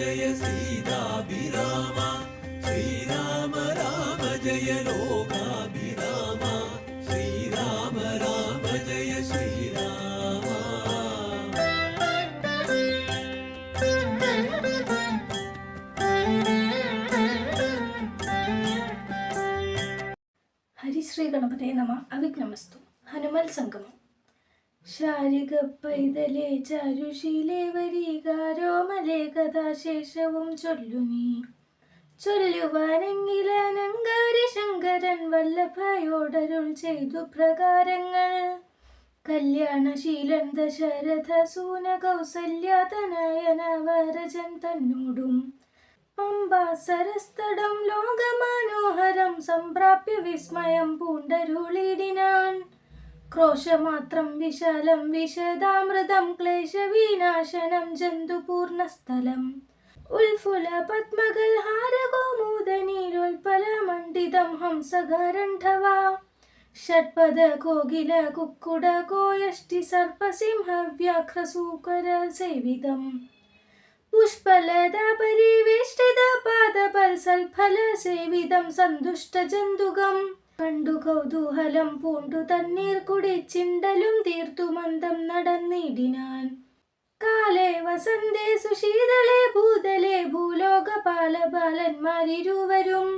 ജയ സീതാഭിരാമ. ശ്രീരാമ രാമ ജയ ലോകാഭിരാമ. ശ്രീരാമ രാമ ജയ ശ്രീരാമ. ഹരിശ്രീ ഗണപതേ നമ. അവിഘ്നമസ്തു. ഹനുമൽ സംഗമം. ശാരിക പൈതലേ ചാരുശീലേ വരീകാരോമലേ കഥാശേഷവും ചൊല്ലുനീ ചൊല്ലുവാനെങ്കിലനങ്കാരി ശങ്കരൻ വല്ലഭയോടരുൾ ചെയ്തു പ്രകാരങ്ങൾ. കല്യാണശീലൻ ദശരഥ സൂന കൗസല്യാതനയന വരജൻ തന്നോടും. പമ്പാസരസ്തടം ലോകമനോഹരം സംപ്രാപ്യ വിസ്മയം പൂണ്ടരുളിടിനാൻ. ക്രോശമാത്രം വിശാലം വിശദാമൃതം ക്ലേശവിനാശനം ജന്തുപൂർണസ്ഥലം. ഉൽഫുല പത്മകൽ ഹാരകോമൂദനീലോൽപല മണ്ഡിതം ഹംസകാരണ്ഠവ. ഷഡ്പദ കോകില കുക്കുട കോയഷ്ടി സർപ്പസിംഹ വ്യാഘ്രസൂകര സേവിതം. പുഷ്പലത പരിവേഷ്ടിത പാദപൽസൽഫല സേവിതം സന്തുഷ്ട ജന്തുകം. കണ്ടു കൗതൂഹലം പൂണ്ടു തണ്ണീർ കുടിച്ചിണ്ടലും തീർത്തു മന്ദം നടന്നിടിനാൻ. കാലേ വസന്തേ സുശീതളേ ഭൂതലേ ഭൂലോകപാല ബാലന്മാരിരുവരും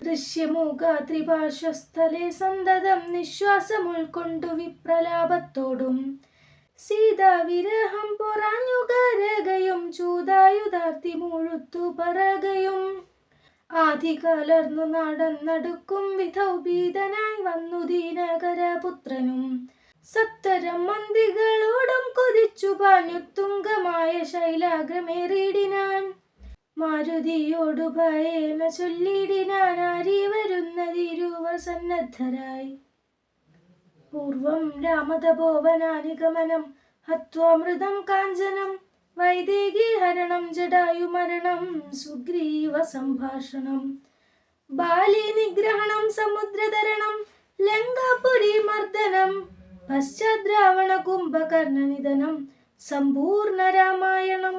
ദൃശ്യമൂകാത്രിപാർശ്വസ്ഥലെ സന്തതം നിശ്വാസം ഉൾക്കൊണ്ടു വിപ്രലാപത്തോടും സീതാവിരഹം പൊറാഞ്ഞുകരകയും കരകയും ചൂതായുതാർത്തി മുഴുത്തു പറകയും. ആദികലർന്നു നടന്നടുക്കും വിധൗ ഭീതനായി വന്നു ദീനകരപുത്രനും. സത്തരം മന്ദികളോടും കൊതിച്ചു പാഞ്ഞു തുങ്കമായ ശൈലാഗ്രമേറിയിടിനാൻ. മാരുതിയോടു ഭയേന ചൊല്ലിടിനാൻ ആരി വരുന്നതിരുവർ സന്നദ്ധരായി. പൂർവം രാമതപോവനാനിഗമനം ഹത്വാമൃതം കാഞ്ചനം വൈദേഹീഹരണം ജടായുമരണം സുഗ്രീവ സംഭാഷണം. ബാലി നിഗ്രഹണം സമുദ്രതരണം ലങ്കാപുരി മർദ്ദനം പശ്ചാദ്രാവണ കുംഭകർണ നിധനം സമ്പൂർണ രാമായണം.